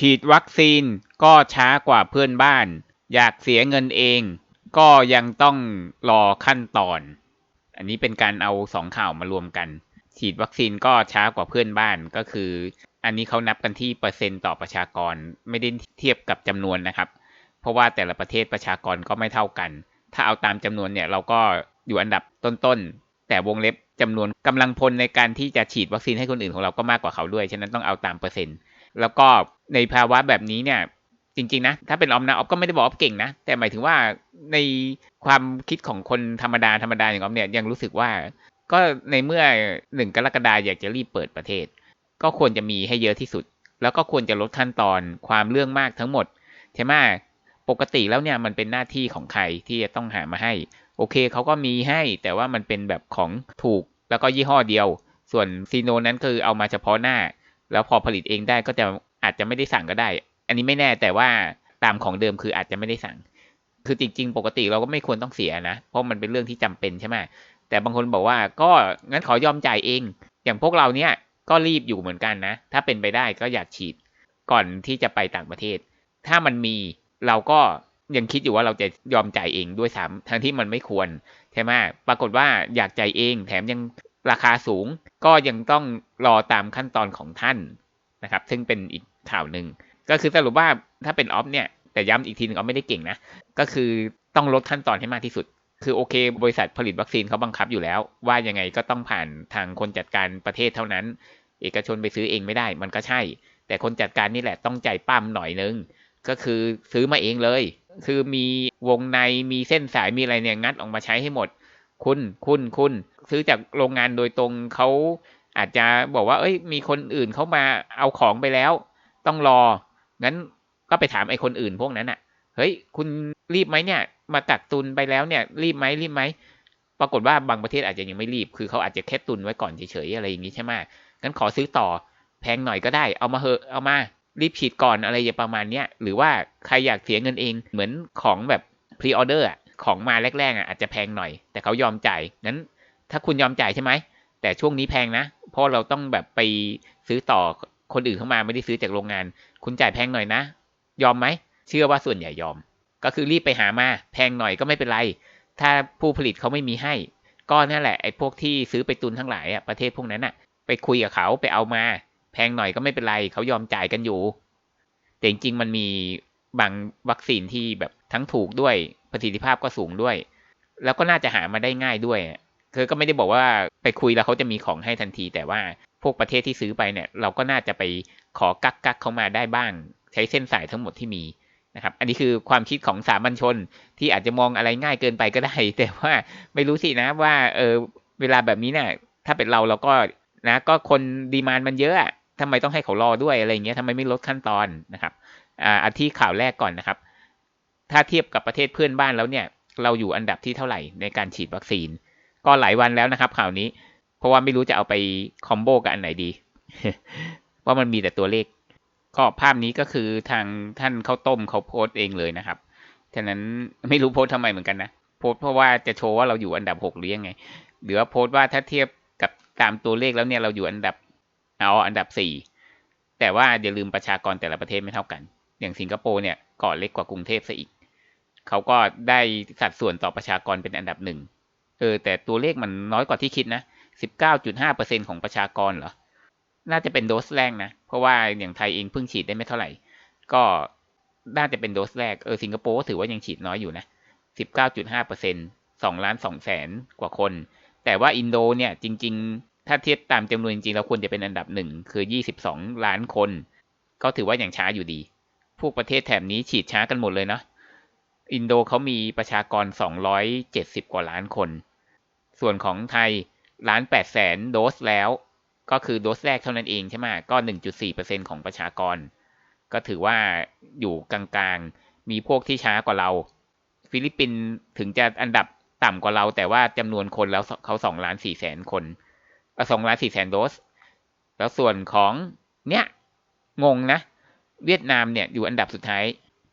ฉีดวัคซีนก็ช้ากว่าเพื่อนบ้าน อยากเสียเงินเอง ก็ยังต้องรอขั้นตอน อันนี้เป็นการเอาสองข่าวมารวมกัน ฉีดวัคซีนก็ช้ากว่าเพื่อนบ้านก็คือ อันนี้เขานับกันที่เปอร์เซ็นต์ต่อประชากร ไม่ได้เทียบกับจำนวนนะครับ เพราะว่าแต่ละประเทศประชากรก็ไม่เท่ากัน ถ้าเอาตามจำนวนเนี่ยเราก็อยู่อันดับต้นๆแต่วงเล็บจำนวนกำลังพลในการที่จะฉีดวัคซีนให้คนอื่นของเราก็มากกว่าเขาด้วย ฉะนั้นต้องเอาตามเปอร์เซ็นต์ แล้วก็ในภาวะแบบนี้เนี่ย จริงๆนะ ถ้าเป็นออมนะออมก็ไม่ได้บอกออมเก่งนะ แต่หมายถึงว่าในความคิดของคนธรรมดาธรรมดาอย่างออมเนี่ยยังรู้สึกว่า ก็ในเมื่อหนึ่งกรกฎาอยากจะรีบเปิดประเทศ ก็ควรจะมีให้เยอะที่สุด แล้วก็ควรจะลดขั้นตอนความเรื่องมากทั้งหมดใช่ไหมปกติแล้วเนี่ยมันเป็นหน้าที่ของใครที่จะต้องหามาให้ โอเคเขาก็มีให้ แต่ว่ามันเป็นแบบของถูกแล้วก็ยี่ห้อเดียว ส่วนซีโนนั้นคือเอามาเฉพาะหน้า แล้วพอผลิตเองได้ก็จะอาจจะไม่ได้สั่งก็ได้ อันนี้ไม่แน่แต่ว่าตามของเดิมคืออาจจะไม่ได้สั่ง คือจริง ๆ ปกติเราก็ไม่ควรต้องเสียนะ เพราะมันเป็นเรื่องที่จำเป็นใช่ไหมแต่บางคนบอกว่าก็งั้นขอยอมจ่ายเอง อย่างพวกเราเนี่ยก็รีบอยู่เหมือนกันนะ ถ้าเป็นไปได้ก็อยากฉีดก่อนที่จะไปต่างประเทศ ถ้ามันมีเราก็ยังคิดอยู่ว่าเราจะยอมจ่ายเองด้วยซ้ำทั้งที่มันไม่ควรใช่ไหมปรากฏว่าอยากจ่ายเอง แถมยัง ราคาสูงก็ยังต้องรอตามขั้นตอนของท่านนะครับ ซึ่งเป็นอีกข่าวหนึ่งก็คือสรุปว่าถ้าเป็นออฟเนี่ยแต่ย้ำอีกทีหนึ่งออฟไม่ได้เก่งนะ ก็คือต้องลดขั้นตอนให้มากที่สุด คือโอเค บริษัทผลิตวัคซีนเขาบังคับอยู่แล้ว ว่ายังไงก็ต้องผ่านทางคนจัดการประเทศเท่านั้น เอกชนไปซื้อเองไม่ได้มันก็ใช่ แต่คนจัดการนี่แหละต้องใจปั้มหน่อยนึงก็คือซื้อมาเองเลย คือมีวงในมีเส้นสายมีอะไรเนี่ยงัดออกมาใช้ให้หมด คุณคุณคุณซื้อจากโรงงานโดยตรงเขาอาจจะบอกว่า เอ้ย มีคนอื่นเขามาเอาของไปแล้ว ต้องรอ งั้นก็ไปถามไอ้คนอื่นพวกนั้นอะ่ะ เฮ้ย คุณรีบไหมเนี่ย มากักตุนไปแล้วเนี่ย รีบไหมรีบไหม ปรากฏว่าบางประเทศอาจจะยังไม่รีบ คือเขาอาจจะแค่ตุนไว้ก่อนเฉยๆอะไรอย่างนี้ใช่ไหมงั้นขอซื้อต่อ แพงหน่อยก็ได้ เอามาเหอะ เอามา รีบฉีดก่อนอะไรอย่างประมาณเนี้ย หรือว่าใครอยากเสียเงินเอง เหมือนของแบบพรีออเดอร์อะ ของมาแรกๆอะอาจจะแพงหน่อย แต่เขายอมจ่ายงั้นถ้าคุณยอมจ่ายใช่ไหม แต่ช่วงนี้แพงนะ เพราะเราต้องแบบไปซื้อต่อคนอื่นเข้ามาไม่ได้ซื้อจากโรงงาน คุณจ่ายแพงหน่อยนะ ยอมไหม เชื่อว่าส่วนใหญ่ยอม ก็คือรีบไปหามา แพงหน่อยก็ไม่เป็นไร ถ้าผู้ผลิตเขาไม่มีให้ ก็นั่นแหละไอ้พวกที่ซื้อไปตุนทั้งหลายอะประเทศพวกนั้นอะ ไปคุยกับเขาไปเอามา แพงหน่อยก็ไม่เป็นไรเขายอมจ่ายกันอยู่ แต่จริงๆมันมีบางวัคซีนที่แบบ ทั้งถูกด้วยประสิทธิภาพก็สูงด้วย แล้วก็น่าจะหามาได้ง่ายด้วยคือก็ไม่ได้บอกว่าไปคุยแล้วเขาจะมีของให้ทันที แต่ว่าพวกประเทศที่ซื้อไปเนี่ยเราก็น่าจะไปขอกักกักเขามาได้บ้าง ใช้เส้นสายทั้งหมดที่มีนะครับ อันนี้คือความคิดของสามัญชนที่อาจจะมองอะไรง่ายเกินไปก็ได้ แต่ว่าไม่รู้สินะว่าเออเวลาแบบนี้เนี่ยถ้าเป็นเราเราก็นะก็คนดีมานมันเยอะอะทำไมต้องให้เขารอด้วยอะไรเงี้ยทำไมไม่ลดขั้นตอนนะครับอ่าที่ข่าวแรกก่อนนะครับ ถ้าเทียบกับประเทศเพื่อนบ้านแล้วเนี่ย เราอยู่อันดับที่เท่าไหร่ในการฉีดวัคซีน ก็หลายวันแล้วนะครับ ข่าวนี้ เพราะว่าไม่รู้จะเอาไปคอมโบกับอันไหนดี ว่ามันมีแต่ตัวเลข ก็ภาพนี้ก็คือทางท่านเข้าต้มเขาโพสต์เองเลยนะครับ ฉะนั้นไม่รู้โพสต์ทำไมเหมือนกันนะ โพสต์เพราะว่าจะโชว์ว่าเราอยู่อันดับหกหรือยังไง หรือว่าโพสต์ว่าถ้าเทียบกับตามตัวเลขแล้วเนี่ยเราอยู่อันดับเอาอันดับสี่แต่ว่าอย่าลืมประชากรแต่ละประเทศไม่เท่ากัน อย่างสิงคโปร์เนี่ยเกาะเล็กกว่ากรุงเทพซะอีก เขาก็ได้สัดส่วนต่อประชากรเป็นอันดับหนึ่งเออแต่ตัวเลขมันน้อยกว่าที่คิดนะสิบเก้าจุดห้าเปอร์เซ็นของประชากรเหรอ น่าจะเป็นโดสแรกนะ เพราะว่าอย่างไทยเองเพิ่งฉีดได้ไม่เท่าไหร่ ก็น่าจะเป็นโดสแรก เออสิงคโปร์ถือว่ายังฉีดน้อยอยู่นะสิบเก้าจุดห้าเปอร์เซ็นสองล้านสองแสนกว่าคน แต่ว่าอินโดเนี่ยจริง ๆ ถ้าเทียบตามจำนวนจริงๆเราควรจะเป็นอันดับหนึ่งคือยี่สิบสองล้านคน ก็ถือว่าอย่างช้าอยู่ดี พวกประเทศแถบนี้ฉีดช้ากันหมดเลยเนาะ อินโดเขามีประชากรสองร้อยเจ็ดสิบกว่าล้านคน ส่วนของไทยล้านแปดแสนโดสแล้ว ก็คือโดสแรกเท่านั้นเองใช่ไหมก็หนึ่งจุดสี่เปอร์เซ็นของประชากร ก็ถือว่าอยู่กลางๆ มีพวกที่ช้ากว่าเรา ฟิลิปปินส์ถึงจะอันดับต่ำกว่าเรา แต่ว่าจำนวนคนแล้วเขาสองล้านสี่แสนคนสองล้านสี่แสนโดส แล้วส่วนของเนี้ยงงนะ เวียดนามเนี่ยอยู่อันดับสุดท้าย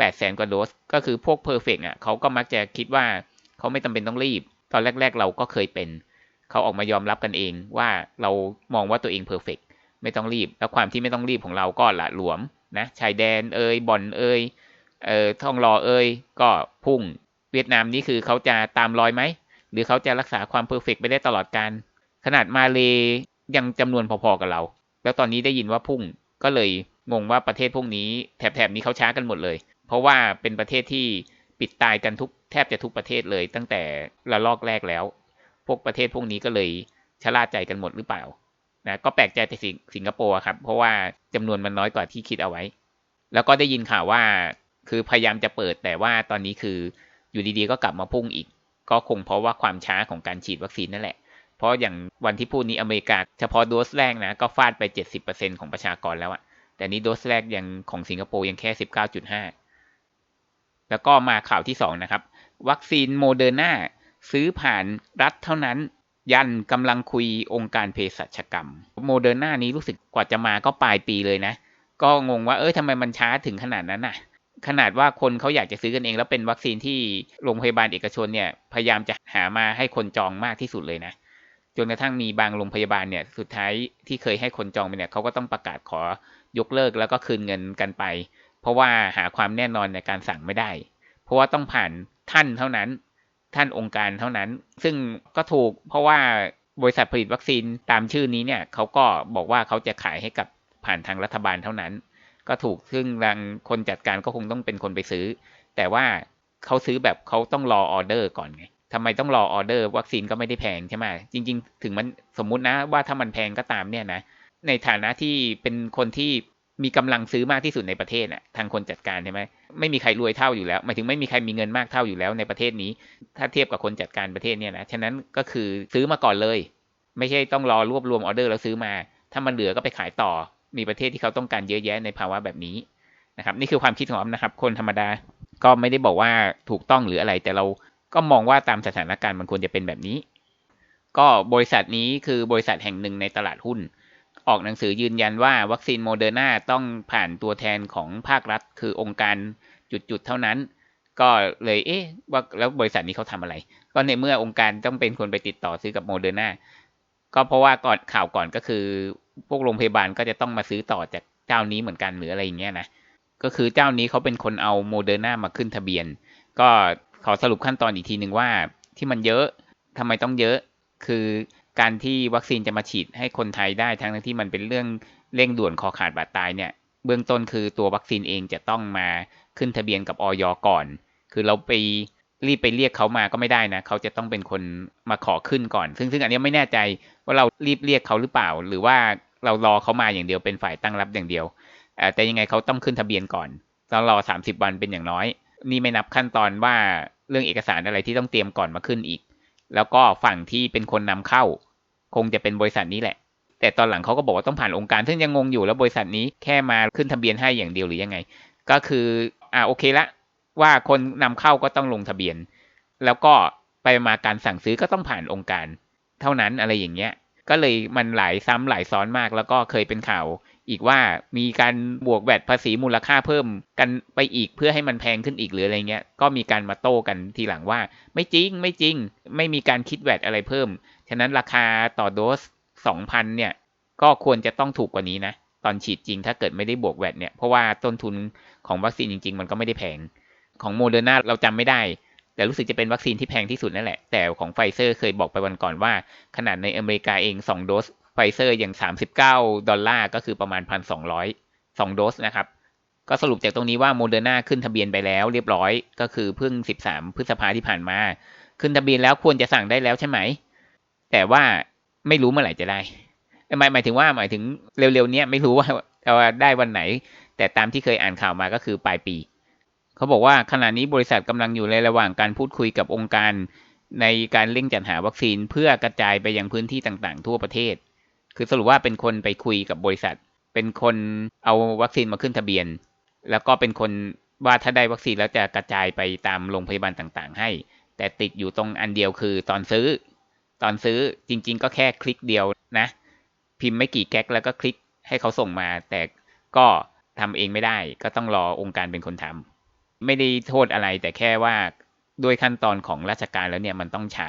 แปดแสนกว่าโดส ก็คือพวกเพอร์เฟกอะเขาก็มักจะคิดว่าเขาไม่จาเป็นต้องรีบ ตอนแรก ๆ เราก็เคยเป็น เขาออกมายอมรับกันเองว่าเรามองว่าตัวเองเพอร์เฟกไม่ต้องรีบ แล้วความที่ไม่ต้องรีบของเราก็ละหลวมนะ ชายแดนเอยบ่อนเอยเอ่อท่องรอเอยก็พุ่ง เวียดนามนี่คือเขาจะตามรอยไหม หรือเขาจะรักษาความเพอร์เฟกไปได้ตลอดการ ขนาดมาเลยังจำนวนพอๆกับเรา แล้วตอนนี้ได้ยินว่าพุ่งก็เลยงงว่าประเทศพวกนี้แถบๆนี้เขาช้ากันหมดเลย เพราะว่าเป็นประเทศที่ปิดตายกันทุกแทบจะทุกประเทศเลย ตั้งแต่ระลอกแรกแล้ว พวกประเทศพวกนี้ก็เลยชะล่าใจกันหมดหรือเปล่านะก็แปลกใจแต่สิงสิงคโปร์ครับ เพราะว่าจำนวนมันน้อยกว่าที่คิดเอาไว้ แล้วก็ได้ยินข่าวว่าคือพยายามจะเปิดแต่ว่าตอนนี้คืออยู่ดีๆก็กลับมาพุ่งอีก ก็คงเพราะว่าความช้าของการฉีดวัคซีนนั่นแหละ เพราะอย่างวันที่พูดนี้อเมริกาเฉพาะโดสแรกนะก็ฟาดไป 70%ของประชากรแล้วอะแต่นี้โดสแรกยังของสิงคโปร์ยังแค่ 19.5 แล้วก็มาข่าวที่ 2 นะครับ วัคซีนโมเดอร์นาซื้อผ่านรัฐเท่านั้น ยันกำลังคุยองค์การเภสัชกรรม โมเดอร์นานี้รู้สึกกว่าจะมาก็ปลายปีเลยนะ ก็งงว่าเอ้ยทำไมมันช้าถึงขนาดนั้นน่ะ ขนาดว่าคนเขาอยากจะซื้อกันเอง แล้วเป็นวัคซีนที่โรงพยาบาลเอกชนเนี่ยพยายามจะหามาให้คนจองมากที่สุดเลยนะจนกระทั่งมีบางโรงพยาบาลเนี่ยสุดท้ายที่เคยให้คนจองไปเนี่ยเขาก็ต้องประกาศขอยกเลิกแล้วก็คืนเงินกันไป เพราะว่าหาความแน่นอนในการสั่งไม่ได้ เพราะว่าต้องผ่านท่านเท่านั้น ท่านองค์การเท่านั้น ซึ่งก็ถูกเพราะว่าบริษัทผลิตวัคซีนตามชื่อนี้เนี่ยเขาก็บอกว่าเขาจะขายให้กับผ่านทางรัฐบาลเท่านั้น ก็ถูกซึ่งทางคนจัดการก็คงต้องเป็นคนไปซื้อ แต่ว่าเขาซื้อแบบเขาต้องรอออเดอร์ก่อนไงทำไมต้องรอออเดอร์ วัคซีนก็ไม่ได้แพงใช่ไหมจริง ๆ ถึงมันสมมุตินะว่าถ้ามันแพงก็ตามเนี่ยนะในฐานะที่เป็นคนที่ มีกำลังซื้อมากที่สุดในประเทศน่ะทางคนจัดการใช่ไหมไม่มีใครรวยเท่าอยู่แล้วหมายถึงไม่มีใครมีเงินมากเท่าอยู่แล้วในประเทศนี้ ถ้าเทียบกับคนจัดการประเทศเนี่ยนะฉะนั้นก็คือซื้อมาก่อนเลย ไม่ใช่ต้องรอรวบรวมออเดอร์แล้วซื้อมา ถ้ามันเหลือก็ไปขายต่อ มีประเทศที่เขาต้องการเยอะแยะในภาวะแบบนี้นะครับ นี่คือความคิดของออมนะครับ คนธรรมดาก็ไม่ได้บอกว่าถูกต้องหรืออะไร แต่เราก็มองว่าตามสถานการณ์มันควรจะเป็นแบบนี้ ก็บริษัทนี้คือบริษัทแห่งหนึ่งในตลาดหุ้น ออกหนังสือยืนยันว่าวัคซีนโมเดอร์นาต้องผ่านตัวแทนของภาครัฐ คือองค์การจุดๆเท่านั้น ก็เลยเอ๊ะว่าแล้วบริษัทนี้เขาทำอะไร ก็ในเมื่อองค์การต้องเป็นคนไปติดต่อซื้อกับโมเดอร์นาก็เพราะว่าก่อนข่าวก่อนก็คือ พวกโรงพยาบาลก็จะต้องมาซื้อต่อจากเจ้านี้เหมือนกันหรืออะไรอย่างเงี้ยนะก็คือเจ้านี้เขาเป็นคนเอาโมเดอร์นามาขึ้นทะเบียน ก็ขอสรุปขั้นตอนอีกทีหนึ่งว่าที่มันเยอะทำไมต้องเยอะ คือ การที่วัคซีนจะมาฉีดให้คนไทยได้ทั้งที่มันเป็นเรื่องเร่งด่วนคอขาดบาดตายเนี่ย เบื้องต้นคือตัววัคซีนเองจะต้องมาขึ้นทะเบียนกับออยก่อน คือเราไปรีบไปเรียกเขามาก็ไม่ได้นะเขาจะต้องเป็นคนมาขอขึ้นก่อน ซึ่งซึ่งอันนี้ไม่แน่ใจว่าเรารีบเรียกเขาหรือเปล่า หรือว่าเรารอเขามาอย่างเดียวเป็นฝ่ายตั้งรับอย่างเดียวแต่ยังไงเขาต้องขึ้นทะเบียนก่อนต้องรอ 30 วันเป็นอย่างน้อย นี่ไม่นับขั้นตอนว่าเรื่องเอกสารอะไรที่ต้องเตรียมก่อนมาขึ้นอีก แล้วก็ฝั่งที่เป็นคนนำเข้า คงจะเป็นบริษัทนี้แหละ แต่ตอนหลังเขาก็บอกว่าต้องผ่านองค์การ ซึ่งยังงงอยู่แล้วบริษัทนี้แค่มาขึ้นทะเบียนให้อย่างเดียวหรือยังไง ก็คืออ่าโอเคละว่าคนนำเข้าก็ต้องลงทะเบียน แล้วก็ไปมาการสั่งซื้อก็ต้องผ่านองค์การ เท่านั้นอะไรอย่างเงี้ย ก็เลยมันหลายซ้ำหลายซ้อนมาก แล้วก็เคยเป็นข่าวอีกว่ามีการบวกแวดภาษีมูลค่าเพิ่มกันไปอีกเพื่อให้มันแพงขึ้นอีกหรืออะไรเงี้ย ก็มีการมาโต้กันทีหลังว่า ไม่จริงไม่จริง ไม่มีการคิดแวดอะไรเพิ่ม ฉะนั้นราคาต่อโดส2,000เนี่ยก็ควรจะต้องถูกกว่านี้นะ ตอนฉีดจริงถ้าเกิดไม่ได้บวกแวดเนี่ยเพราะว่าต้นทุนของวัคซีนจริง ๆ มันก็ไม่ได้แพงของโมเดอร์นาเราจำไม่ได้ แต่รู้สึกจะเป็นวัคซีนที่แพงที่สุดนั่นแหละ แต่ของไฟเซอร์เคยบอกไปวันก่อนว่า ขนาดในอเมริกาเอง 2 โดสไฟเซอร์อย่าง 39 ดอลลาร์ก็คือประมาณ 1,200 2 โดสนะครับ ก็สรุปจากตรงนี้ว่าโมเดอร์นาขึ้นทะเบียนไปแล้วเรียบร้อย ก็คือเพิ่ง 13 พฤษภาที่ผ่านมา ขึ้นทะเบียนแล้วควรจะสั่งได้แล้วใช่ไหม แต่ว่าไม่รู้เมื่อไหร่จะได้หมายหมายถึงว่าหมายถึงเร็วๆนี้ไม่รู้ว่าจะได้วันไหน แต่ตามที่เคยอ่านข่าวมาก็คือปลายปี เขาบอกว่าขณะนี้บริษัทกำลังอยู่ในระหว่างการพูดคุยกับองค์การในการเร่งจัดหาวัคซีนเพื่อกระจายไปยังพื้นที่ต่างๆ ทั่วประเทศ คือสรุปว่าเป็นคนไปคุยกับบริษัท เป็นคนเอาวัคซีนมาขึ้นทะเบียน แล้วก็เป็นคนว่าถ้าได้วัคซีนแล้วจะกระจายไปตามโรงพยาบาลต่างๆ ให้ แต่ติดอยู่ตรงอันเดียวคือตอนซื้อ ตอนซื้อจริงๆ ก็แค่คลิกเดียวนะ พิมพ์ไม่กี่แก๊กแล้วก็คลิกให้เขาส่งมา แต่ก็ทำเองไม่ได้ ก็ต้องรอองค์การเป็นคนทำ ไม่ได้โทษอะไร แต่แค่ว่าด้วยขั้นตอนของราชการแล้วเนี่ยมันต้องช้า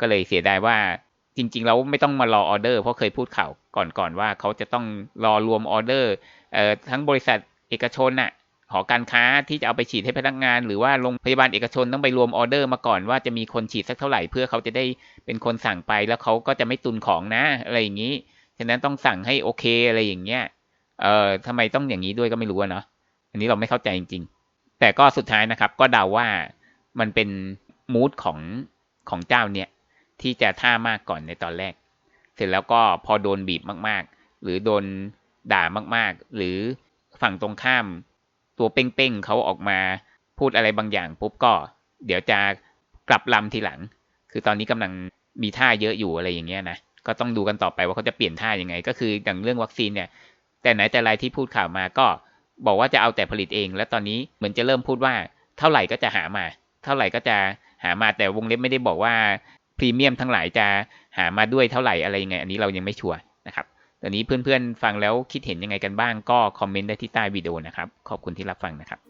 ก็เลยเสียดายว่าจริงๆแล้วไม่ต้องมารอออเดอร์เพราะเคยพูดข่าวก่อนๆว่าเขาจะต้องรอรวมออเดอร์ทั้งบริษัทเอกชนน่ะหอการค้าที่จะเอาไปฉีดให้พนักงาน หรือว่าโรงพยาบาลเอกชนต้องไปรวมออเดอร์มาก่อนว่าจะมีคนฉีดสักเท่าไหร่เพื่อเขาจะได้เป็นคนสั่งไปแล้วเขาก็จะไม่ตุนของนะอะไรอย่างนี้ฉะนั้นต้องสั่งให้โอเคอะไรอย่างเงี้ยเอ่อทำไมต้องอย่างนี้ด้วยก็ไม่รู้เนาะอันนี้เราไม่เข้าใจจริงๆ แต่ก็สุดท้ายนะครับ ก็เดาว่ามันเป็นมูดของของเจ้าเนี่ยที่จะท่ามากก่อนในตอนแรก เสร็จแล้วก็พอโดนบีบมากๆ หรือโดนด่ามากๆ หรือฝั่งตรงข้าม ตัวเป้งๆเขาออกมาพูดอะไรบางอย่างปุ๊บก็ เดี๋ยวจะกลับลำทีหลัง คือตอนนี้กำลังมีท่าเยอะอยู่อะไรอย่างเงี้ยนะก็ต้องดูกันต่อไปว่าเขาจะเปลี่ยนท่ายังไง ก็คืออย่างเรื่องวัคซีนเนี่ย แต่ไหนแต่ไรที่พูดข่าวมาก็ บอกว่าจะเอาแต่ผลิตเอง และตอนนี้เหมือนจะเริ่มพูดว่า เท่าไหร่ก็จะหามา เท่าไหร่ก็จะหามาแต่วงเล็บไม่ได้บอกว่าพรีเมียมทั้งหลายจะหามาด้วยเท่าไหร่อะไรยังไง อันนี้เรายังไม่ชัวร์นะครับตอนนี้เพื่อนๆฟังแล้วคิดเห็นยังไงกันบ้างก็คอมเมนต์ได้ที่ใต้วิดีโอนะครับ ขอบคุณที่รับฟังนะครับ